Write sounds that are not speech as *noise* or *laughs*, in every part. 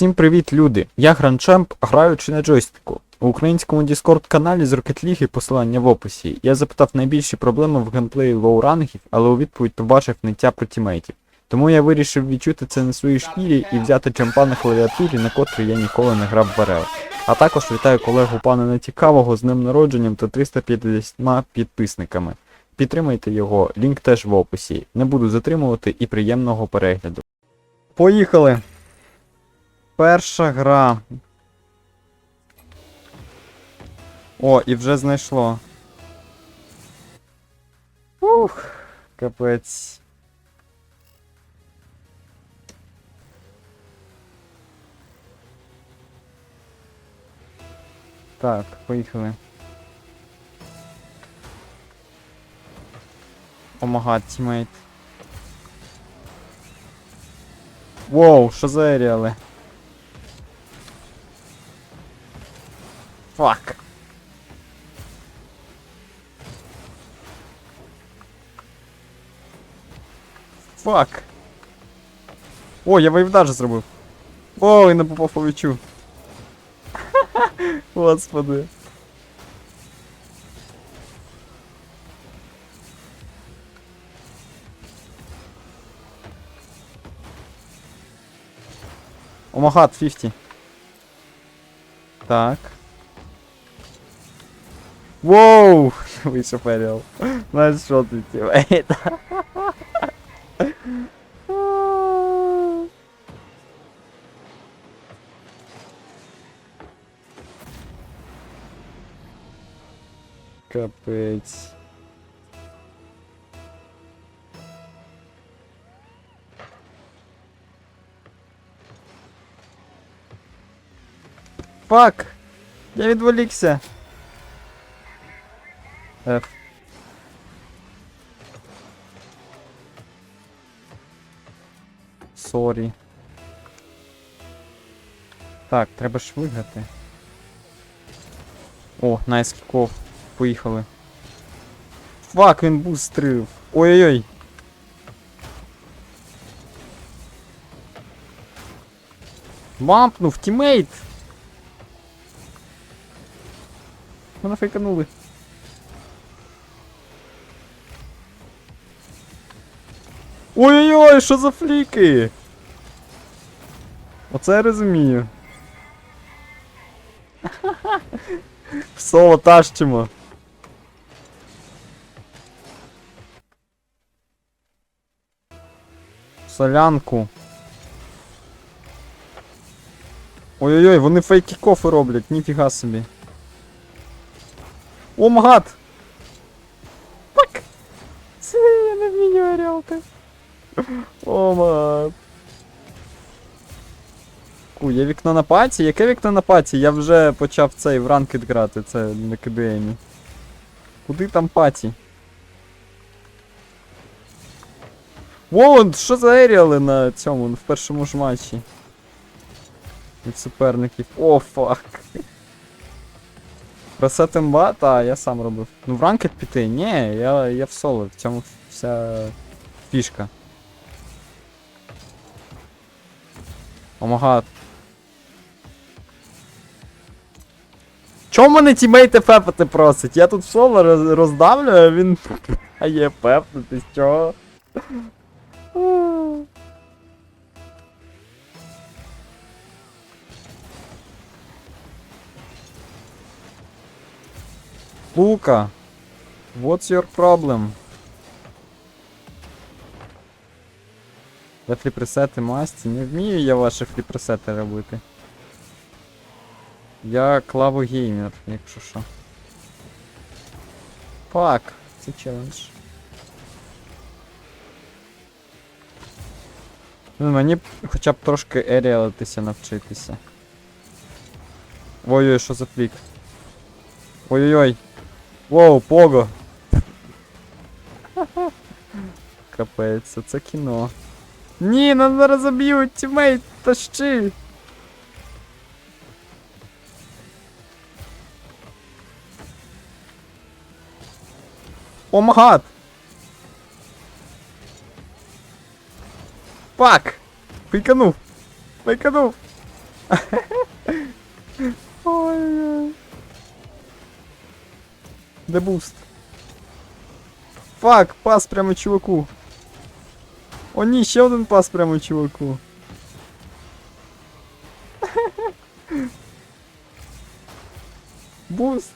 Всім привіт, люди! Я Гранчемп, граючи на джойстику. У українському Discord каналі з Rocket League посилання в описі. Я запитав найбільші проблеми в геймплеї лоу-рангів, але у відповідь побачив ниття про тімейтів. Тому я вирішив відчути це на своїй шкірі і взяти джемпа на клавіатурі, на котрій я ніколи не грав в БРЛ. А також вітаю колегу пана Нецікавого з ним народженням та 350 підписниками. Підтримайте його, лінк теж в описі. Не буду затримувати і приємного перегляду. Поїхали! Перша гра. О, і вже знайшло. Ух, капець. Так, поїхали. Помагати, тімейт. Воу, що за еріали? Фак. Фак. О, я вейвдаж зробив. О, і не попав по м'ячу. *laughs* Господи. Омагат 50. Так. Воу! Вийшов Еріал. Знаєш, що ти тімейт? Капець. Фак! Я відволікся. F. Сорі. Так, треба ж виграти. О, найс кіков. Поїхали. Фак, він бустрив. Ой-ой-ой. Мампнув, тімейт! Мене фейканули. Ой-ой-ой, що за фліки? Оце я розумію. *laughs* Соло тащимо. Солянку. Ой-ой-ой, вони фейки кофи роблять, ніфіга собі. О, магат! Пак! Це я не вмію орялки. О, магат. Ку, є вікно на паті? Яке вікно на паті? Я вже почав цей в ранкет грати, це на КДМі. Куди там паті? Вон, що за еріали на цьому, в першому ж матчі? Від суперників. О, фак. Просет імба? Та, я сам робив. Ну в ранкет піти? Ні, я, я в соло, в цьому вся фішка. Омагат. Чому мене тімейти пепати просить? Я тут соло роз- роздавлю, а він. *laughs* А є пепнути, чого? Лука, what's your problem? Я фліпресети масті. Не вмію я ваші фліпресети робити. Я клавогеймер, якщо що. Фак, це челендж. Ну, мені хоча б трошки еріалитися навчитися. Ой-ой, що за флік. Ой-ой-ой. Воу, пого. *laughs* Капець, це кіно. Ні, нас зараз заб'ють, тімейт, тащи. О, магат! Пак! Фейканув! Фейканув! *laughs* Ой. Де буст? Фак, пас прямо чуваку. О ні, ще один пас прямо чуваку. *laughs* Буст.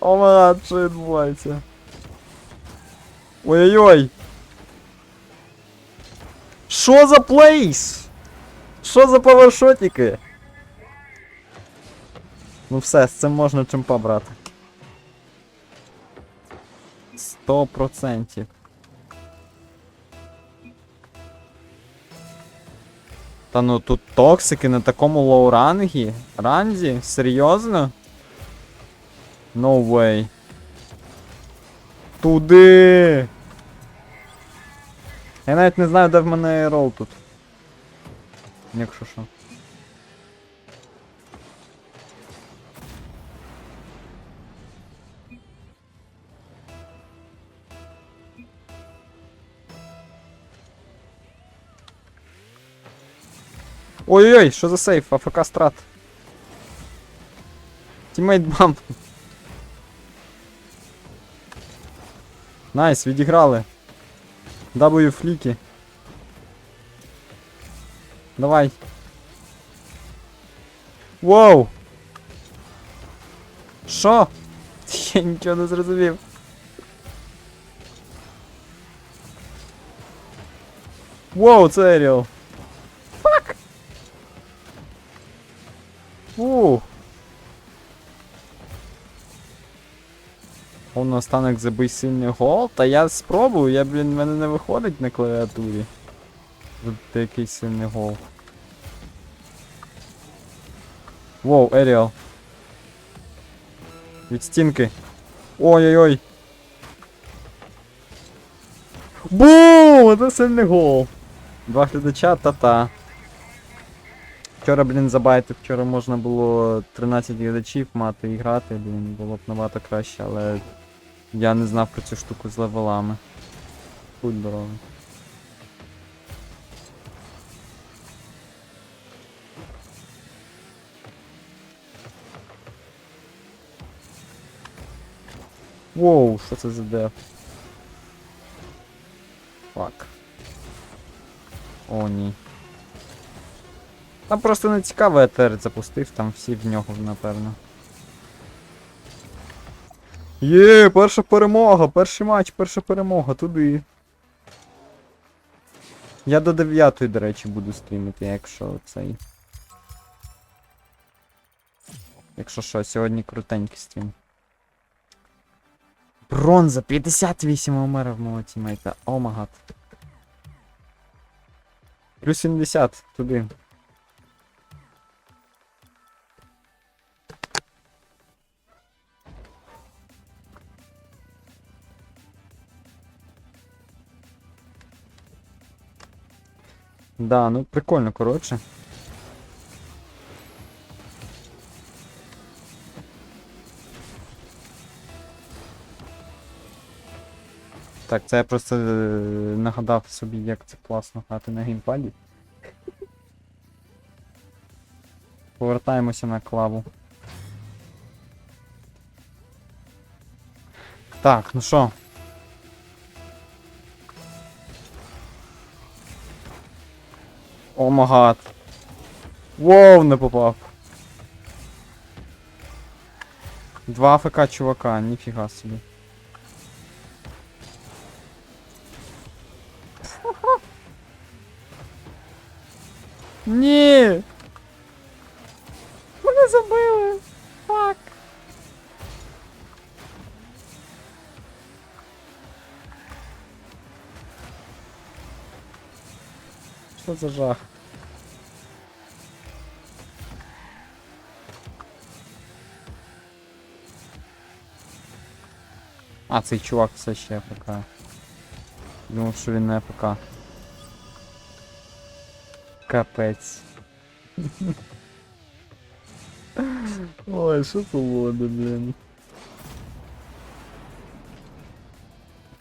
О що відбувається? Ой-ой-ой. Що за плейс? Що за павершотики? Ну все, з цим можна чимпа брати. Сто процентів. Та ну тут токсики на такому лоу рангі? Ранзі? Серйозно? No way. Туди. Я навіть не знаю, де в мене рол тут. Якщо що. Ой-ой-ой, що за сейф? АФК страт. Тімейт бамп. Найс, відіграли. W фліки. Давай. Воу! Що? *laughs* Я нічого не зрозумів. Воу, це Еріал. Наостанок забий сильний гол, та я спробую, я, блін, мене не виходить на клавіатурі. Тут якийсь сильний гол. Воу, Еріал. Від стінки. Ой-ой-ой. Бум! Це сильний гол. Два глядача, та-та. Вчора, блін, забайте, вчора можна було 13 глядачів мати і грати, блін, було б набагато краще, але я не знав про цю штуку з левелами. Будь дорога. Воу, що це за деф? Фак. О, ні. Там просто не цікаво, етер запустив, там всі в нього, напевно. Є, перша перемога, перший матч, перша перемога, туди. Я до 9, до речі, буду стрімити, якщо цей. Якщо що, сьогодні крутенький стрім. Бронза, 58 умер в мого тімейта. О магад. Плюс 70, туди. Да, ну прикольно, коротше. Так, це я просто е, нагадав собі, як це класно грати на геймпаді. Повертаємося на клаву. Так, ну що? О магад. Воу, не попав. Два АФК чувака, ніфіга собі. *laughs* Ні! Мене забили! Фак! Що за жах? А, цей чувак все ще АФК. Думав, що він не АФК. Капець. Ой, що було, блін.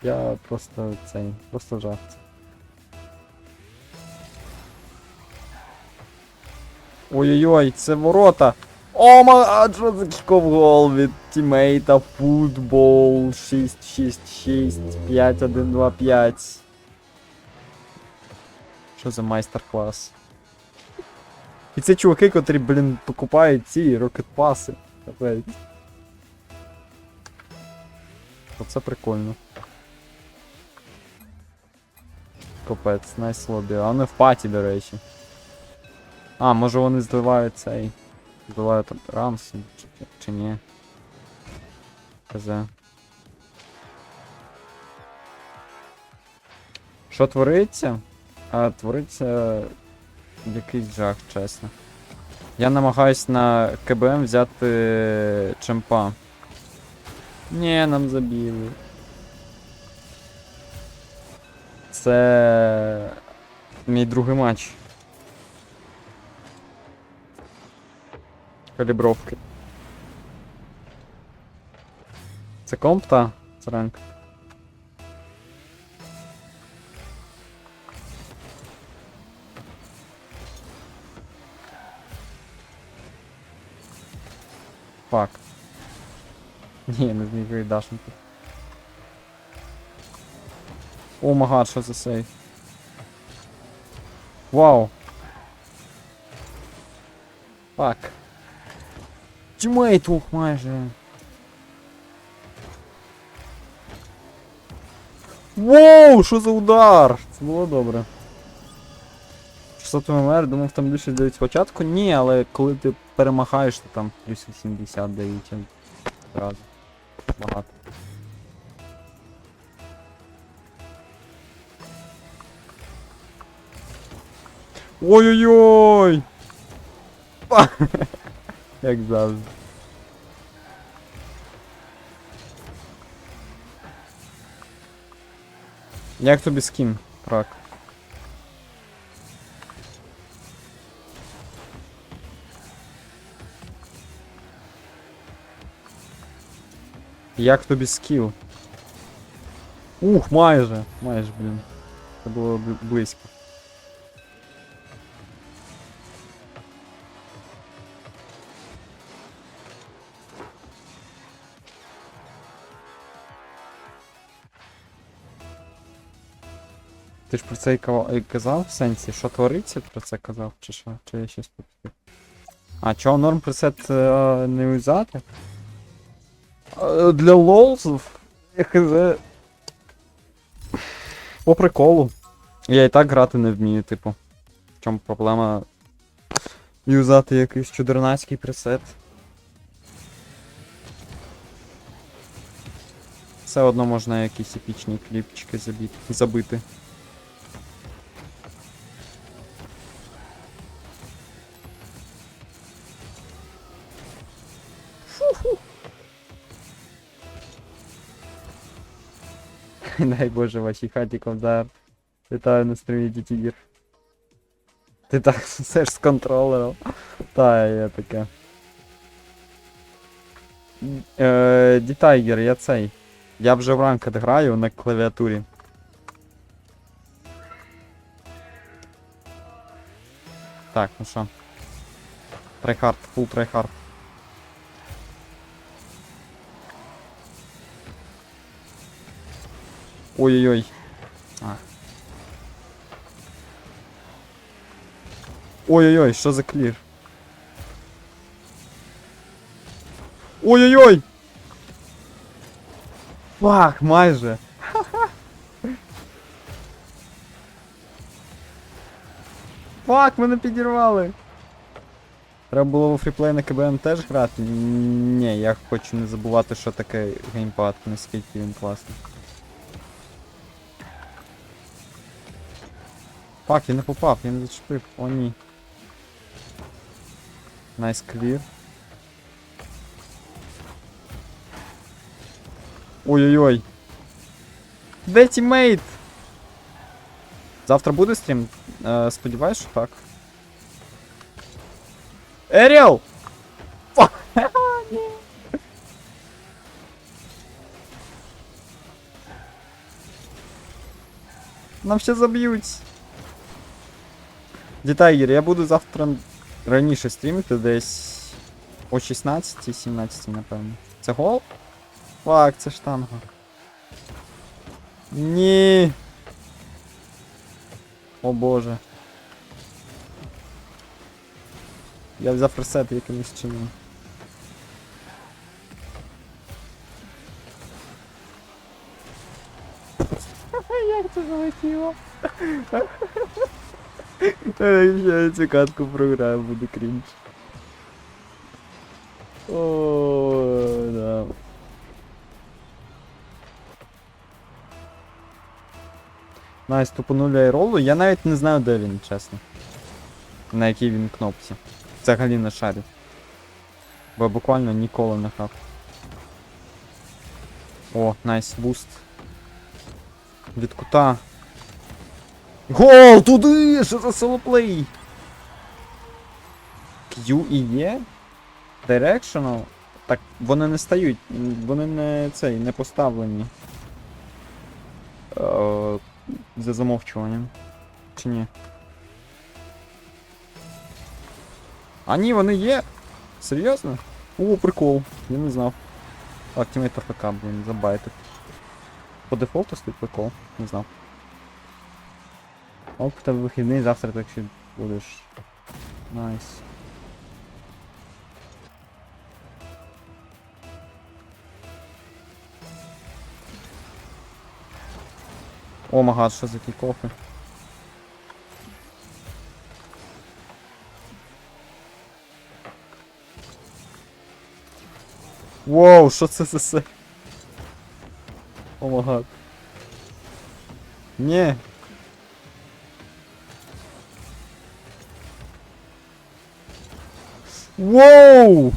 Я просто цей, просто жарт. Ой-ой-ой, це ворота. О, май, що за кіков гол від тімейта футбол 6-6-6 5-1-2-5. Що за майстер-клас? І це чуваки, котрі, блін, покупають ці рокетпаси. Капець. Оце прикольно. Капець, найс лобі. А вони в паті, до речі. А, може вони зливають цей. Там Рамси, чи, ні. Хз. Що твориться? А твориться якийсь жах, чесно. Я намагаюсь на КБМ взяти чемпа. Ні, нам забили. Це мій другий матч. Калібровки. Це комп, та? Це ранк. Фак. Ні, не зміг віддашнути. О магад, що за сейф. Вау. Фак. Тімейт, ух, майже. Воу, що за удар? Це було добре. 600 ММР, думав там більше дають спочатку. Ні, але коли ти перемагаєш, то там плюс 80 дають одразу. Багато. Ой-ой-ой! *laughs* Па- Як завжди. Як тобі скін, трак? Як тобі скіл? Ух, майже, майже, блін. Це було б- близько. Ти ж про це і казав в сенсі, що твориться, про це казав, чи що? Чи я щось пропустив? А, чого норм пресет е, не взяти? Е, Для лолзів, хз. По приколу. Я і так грати не вмію, типу. В чому проблема юзати якийсь чудернацький пресет. Все одно можна якісь епічні кліпчики забити. *laughs* Дай Боже, вашій хаті ковдар. Вітаю на стрімі Дітігір. Ти так *laughs* все ж з контролером. Та, я таке. Дітайгер, я цей. Я вже в ранкед граю на клавіатурі. Так, ну що. Трайхард, фул трайхард. Ой-ой-ой. Ой-ой-ой, що за клір? Ой-ой-ой! Фак, майже. Фак, мене підірвали. Треба було у фріплей на КБМ теж грати? Ні, я хочу не забувати, що таке геймпад, наскільки він класний. Фак, я не попав, я не зачепив. О, ні. Найс клір. Ой-ой-ой. Де тімейт? Завтра буде стрім? Е, сподіваюсь, що так. Еріал! *laughs* Фа- Ні. Нам ще заб'ють. Дітайгер, я буду завтра раніше стрімити десь о 16-17, напевно. Це гол? Фак, це штанга. Ні. О боже. Я взяв ресет якимось чином. *laughs* Як це залетіло? Я цю катку програю, буде крінж. О, да. Найс тупонуля і ролу. Я навіть не знаю, де він, чесно. На якій він кнопці. Взагалі не шарю. Бо буквально ніколи не грав. О, найс, буст. Від кута. Гол! Туди! Що за солоплей? Q і є? Directional? Так, вони не стають, вони не цей, не поставлені. Е, за замовчуванням. Чи ні? А ні, вони є. Серйозно? О, прикол. Я не знав. А, тімейт АФК, блін, забайтив. По дефолту стоїть прикол, не знав. Оп, в тебе вихідний, завтра так ще будеш. Найс. О магад, що за кікофи. Воу, що це за се? О магад. Ні. Воу!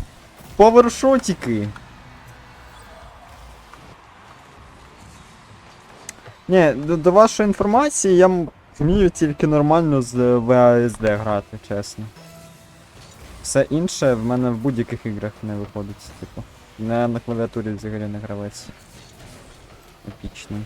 Павершотики! Ні, до, до вашої інформації я вмію тільки нормально з VASD грати, чесно. Все інше в мене в будь-яких іграх не виходить, типу. Не на клавіатурі взагалі не гравець. Епічний.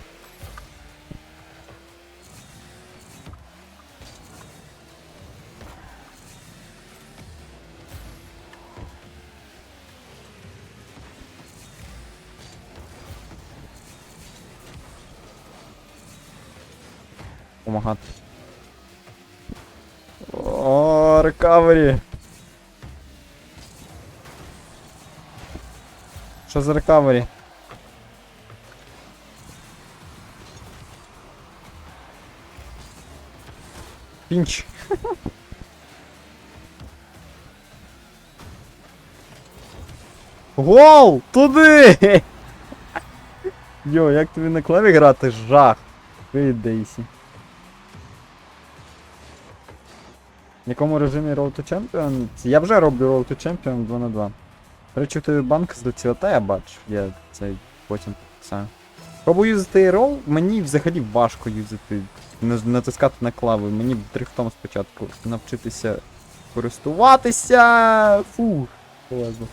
Помагати. О, рекавері. Що за рекавері? Пінч. *laughs* Гол! Туди! *laughs* Йо, як тобі на клаві грати? Жах. Привіт, В якому режимі Road to Champion? Я вже роблю Road to Champion 2 на 2. До речі, тебе банк злетіла, я бачу, я цей потім писаю. Пробую юзати рол, мені взагалі важко юзати, натискати на клави, мені дрифтом спочатку навчитися користуватися. Фу, полезно.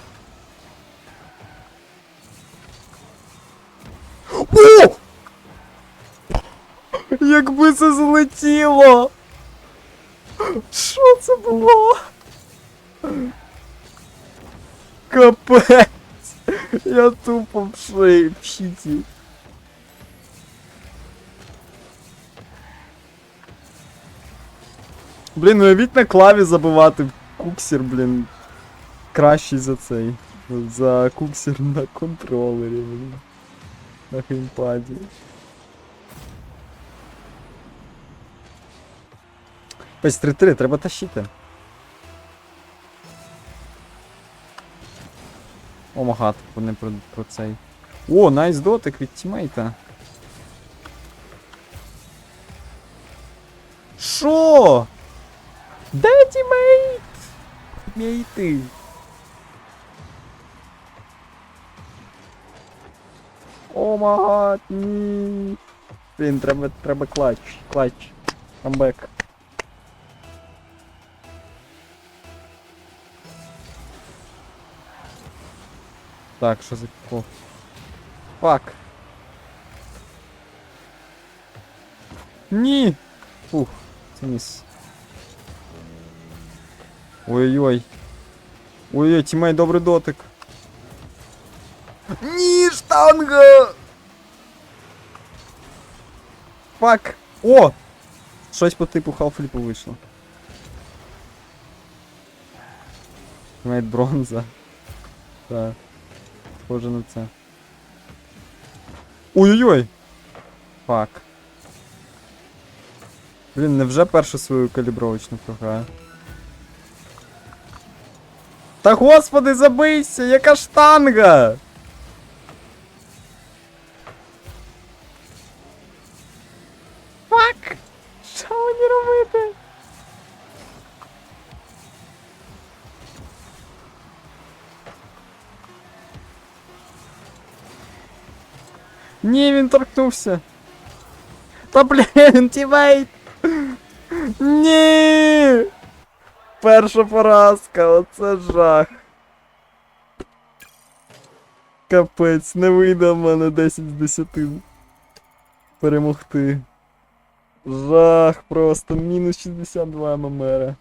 О! Якби це злетіло! Що це було? Капець! Я тупо в шиї, в щиті. Блін, уявіть на клаві забивати куксір, блін. Кращий за цей. За куксір на контролері, блін. На геймпаді. Ось 3-3, треба тащити. О, магат, вони про, про цей. О, найс дотик від тімейта. Шо? Де тімейт? Тімейти. О, магат, ні. Блін, треба, треба клач, клач. Камбек. Так, що за кол? Фак. Ні! Фух, це міс. Ой-ой-ой. Ой-ой, тімей, добрий дотик. Ні, штанга! Фак! О! Щось по типу халфліпу вийшло. Тімейт бронза. Так. Схоже на це. Ой-ой-ой! Фак. Блін, невже першу свою калібровочну програю? Та господи, забийся, яка штанга! Ні, він торкнувся. Та блін, тімейт! Ні! Перша поразка, оце жах. Капець, не вийде в мене 10 з 10. Перемогти. Жах просто, мінус 62 ММР.